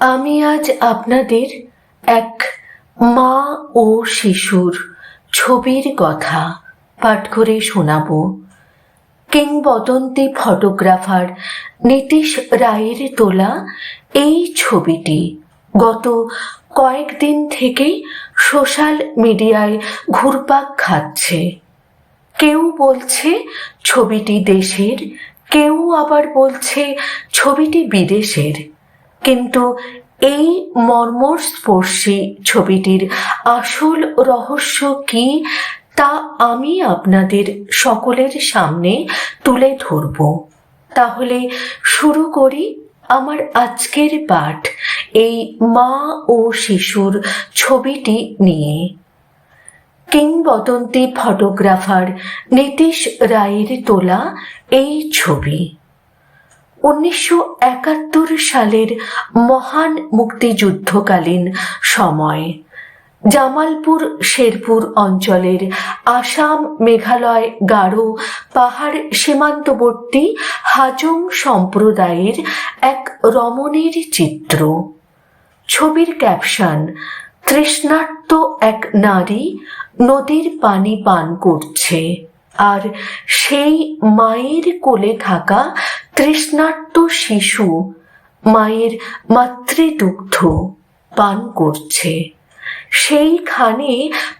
আমি আজ আপনাদের এক মা ও শিশুর ছবির কথা পাঠ করে শোনাব। কিংবদন্তি ফটোগ্রাফার নীতিশ রায়ের তোলা এই ছবিটি গত কয়েকদিন থেকেই সোশ্যাল মিডিয়ায় ঘুরপাক খাচ্ছে। কেউ বলছে ছবিটি দেশের, কেউ আবার বলছে ছবিটি বিদেশের। কিন্তু এই মর্মস্পর্শী ছবিটির আসল রহস্য কি তা আমি আপনাদের সকলের সামনে তুলে ধরব। তাহলে শুরু করি আমার আজকের পাঠ এই মা ও শিশুর ছবিটি নিয়ে। কিংবদন্তি ফটোগ্রাফার নীতিশ রায়ের তোলা এই ছবি। উনিশশো একাত্তর সালের মহান মুক্তিযুদ্ধকালীন সময়। জামালপুর শেরপুর অঞ্চলের আসাম মেঘালয় গারো পাহাড় সীমান্তবর্তী হাজং সম্প্রদায়ের এক রমণীর চিত্র। ছবির ক্যাপশন তৃষ্ণার্ত এক নারী নদীর পানি পান করছে, আর সেই মায়ের কোলে থাকা তৃষ্ণার্ত শিশু মায়ের মাতৃদুগ্ধ পান করছে। সেইখানে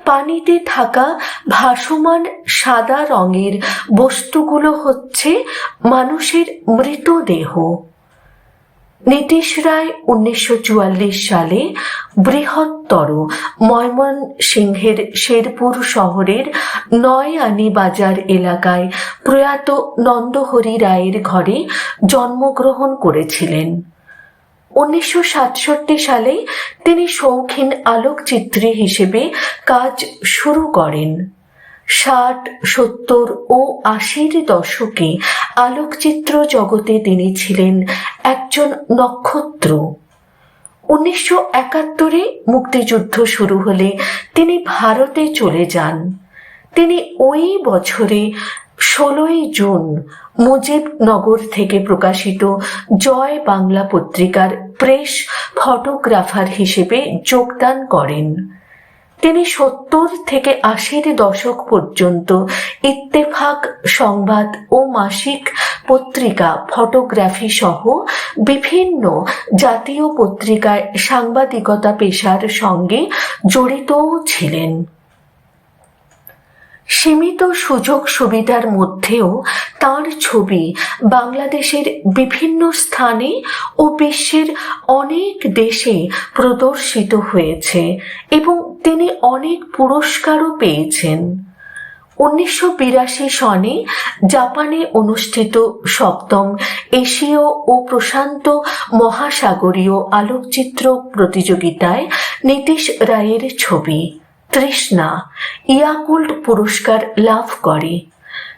পানিতে থাকা ভাসমান সাদা রঙের বস্তুগুলো হচ্ছে মানুষের মৃতদেহ। নীতিশ রায় উনিশশো চুয়াল্লিশ সালে বৃহত্তর ময়মনসিংহের শেরপুর শহরের নয় আনি বাজার এলাকায় প্রয়াত নন্দহরি রায়ের ঘরে জন্মগ্রহণ করেছিলেন। উনিশশো সাতষট্টি সালে তিনি শৌখিন আলোকচিত্রী হিসেবে কাজ শুরু করেন। ষাট, সত্তর ও আশির দশকে আলোকচিত্র জগতে তিনি ছিলেন একজন নক্ষত্র। উনিশশো একাত্তরে মুক্তিযুদ্ধ শুরু হলে তিনি ভারতে চলে যান। তিনি ওই বছরে ষোলোই জুন মুজিবনগর থেকে প্রকাশিত জয় বাংলা পত্রিকার প্রেস ফটোগ্রাফার হিসেবে যোগদান করেন। তিনি সত্তর থেকে আশির দশক পর্যন্ত ইত্তেফাক, সংবাদ ও মাসিক পত্রিকা, ফটোগ্রাফি সহ বিভিন্ন জাতীয় পত্রিকায় সাংবাদিকতা পেশার সঙ্গে জড়িতও ছিলেন। সীমিত সুযোগ সুবিধার মধ্যেও তার ছবি বাংলাদেশের বিভিন্ন স্থানে ও বিশ্বের অনেক দেশে প্রদর্শিত হয়েছে এবং তিনি অনেক পুরস্কারও পেয়েছেন। উনিশশো বিরাশি সনে জাপানে অনুষ্ঠিত সপ্তম এশীয় ও প্রশান্ত মহাসাগরীয় আলোকচিত্র প্রতিযোগিতায় নীতিশ রায়ের ছবি তৃষ্ণা ইয়াকুল্ট পুরস্কার লাভ করে।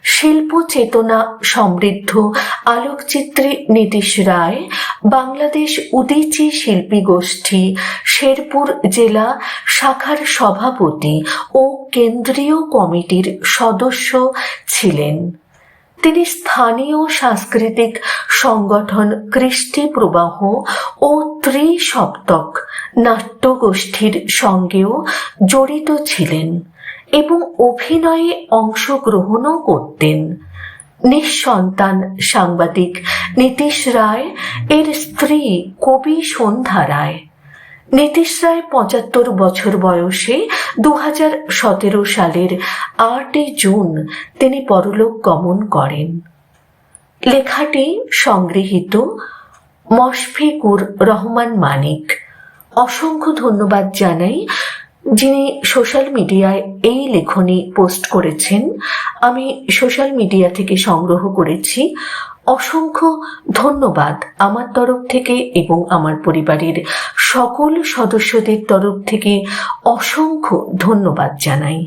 শিল্প চেতনা সমৃদ্ধ। আলোকচিত্রী নীতিশ রায়, বাংলাদেশ উদীচী শিল্পী গোষ্ঠী, শেরপুর জেলা শাখার সভাপতি ও কেন্দ্রীয় কমিটির সদস্য ছিলেন। তিনি স্থানীয় সাংস্কৃতিক সংগঠন কৃষ্টি প্রবাহ ও ত্রিসপ্তক নাট্যগোষ্ঠীর সঙ্গেও জড়িত ছিলেন। এবং অভিনয়ে অংশগ্রহণও করতেন। নিঃসন্তান সাংবাদিক নীতিশ রায় এর স্ত্রী কবি সন্ধ্যা রায়। নীতিশ রায় পঁচাত্তর বছর বয়সে দু সতেরো সালের আটই জুন তিনি পরলোক গমন করেন। লেখাটি সংগৃহীত মশফিকুর রহমান মানিক। অসংখ্য ধন্যবাদ জানাই যিনি সোশ্যাল মিডিয়ায় এই লেখনী পোস্ট করেছেন, আমি সোশ্যাল মিডিয়া থেকে সংগ্রহ করেছি। অসংখ্য ধন্যবাদ আমার তরফ থেকে এবং আমার পরিবারের সকল সদস্যদের তরফ থেকে অসংখ্য ধন্যবাদ জানাই।